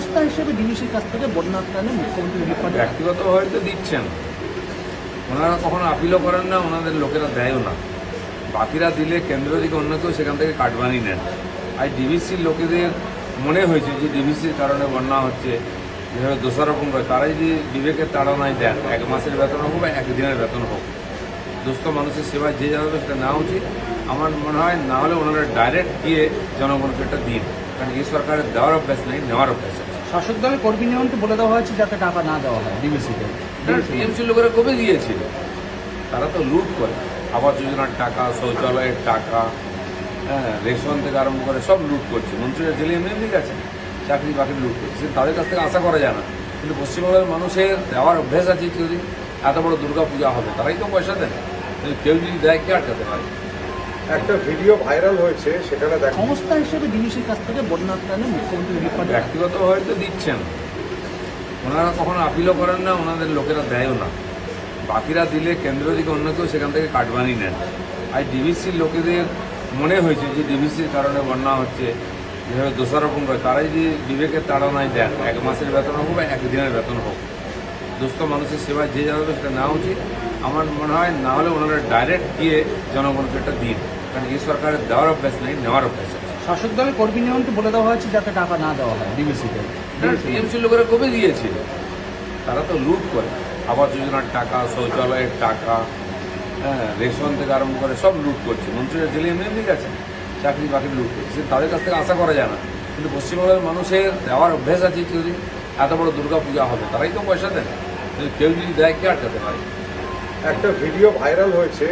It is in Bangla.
ব্যবস্থা হিসেবে ডিবিসির কাছ থেকে বন্যার ত্রাণে মুখ্যমন্ত্রী রিলিফ ফান্ড ব্যক্তিগত হয়তো দিচ্ছেন। ওনারা কখনো আপিলও করেন না, ওনাদের লোকেরা দেয়ও না। বাকিরা দিলে কেন্দ্র থেকে অন্য কেউ সেখান থেকে কাটবানি নেন। আর ডিভিসির লোকেদের মনে হয়েছে যে ডিভিসির কারণে বন্যা হচ্ছে, যেভাবে দোষারোপণ করে, তারাই যদি বিবেকের তাড়নায় দেন, এক মাসের বেতন হোক বা একদিনের বেতন হোক। দুস্থ মানুষের সেবা যে জানাবে সেটা নেওয়া উচিত। আমার মনে হয় না হলে ওনারা ডাইরেক্ট গিয়ে জনগণকে একটা দিন। কারণ এই সরকারের দেওয়ার অভ্যাস নেই নেওয়ার অভ্যাস আছে। শাসক দলের কর্মী নিয়মকে বলে দেওয়া হয়েছে যাতে টাকা না দেওয়া হয় ডিবিসিতে টিএমসি লোকেরা কবে দিয়েছিল তারা তো লুট করে। আবাস যোজনার টাকা শৌচালয়ের টাকা হ্যাঁ রেশন থেকে আরম্ভ করে সব লুট করছে। মন্ত্রীরা জেলে এমনি এমনি গেছে চাকরি বাকরি লুট করছে। তাদের কাছ থেকে আশা করা যায় না। কিন্তু পশ্চিমবঙ্গের মানুষের দেওয়ার অভ্যেস আছে যদি এত বড় দুর্গা পূজা হবে তারাই তো পয়সা দেন কিন্তু কেউ যদি দেয় কে আটকাতে পারে? একটা ভিডিও ভাইরাল হয়েছে সেখানে দেখা সংস্থা হিসেবে ডিবিসির কাছ থেকে বন্যার ত্রাণে মুখ্যমন্ত্রী রিলিফ ফান্ড ব্যক্তিগত হয়তো দিচ্ছেন। ওনারা কখনো আপিলও করেন না ওনাদের লোকেরা দেয়ও না। বাকিরা দিলে কেন্দ্র থেকে অন্য কেউ সেখান থেকে কাটবানি নেন। আর ডিভিসির লোকেদের মনে হয়েছে যে ডিভিসির কারণে বন্যা হচ্ছে যেভাবে দোষারোপণ করে তারাই যদি বিবেকের তাড়নায় দেন এক মাসের বেতন হোক বা একদিনের বেতন হোক। দুস্থ মানুষের সেবায় যে যাবে সেটা নেওয়া উচিত আমার মনে হয় না হলে ওনারা ডাইরেক্ট গিয়ে জনগণকে একটা দিন। কারণ এই সরকারের দেওয়ার অভ্যাস নেই নেওয়ার অভ্যাস আছে। শাসক দলের কর্মী নিয়মকে বলে দেওয়া হয়েছে যাতে টাকা না দেওয়া হয় ডিবিসিতে টিএমসি লোকেরা কবে দিয়েছিল? তারা তো লুট করে। আবাস যোজনার টাকা শৌচালয়ের টাকা হ্যাঁ রেশন থেকে আরম্ভ করে সব লুট করছে। মন্ত্রীরা জেলে এমনি এমনি গেছে চাকরি বাকরি লুট করছে। তাদের কাছ থেকে আশা করা যায় না। কিন্তু পশ্চিমবঙ্গের মানুষের দেওয়ার অভ্যেস আছে যদি এত বড় দুর্গা পূজা হবে তারাই তো পয়সা দেয় কেউ যদি দেয় কে আটকাতে পারে? একটা ভিডিও ভাইরাল হয়েছে।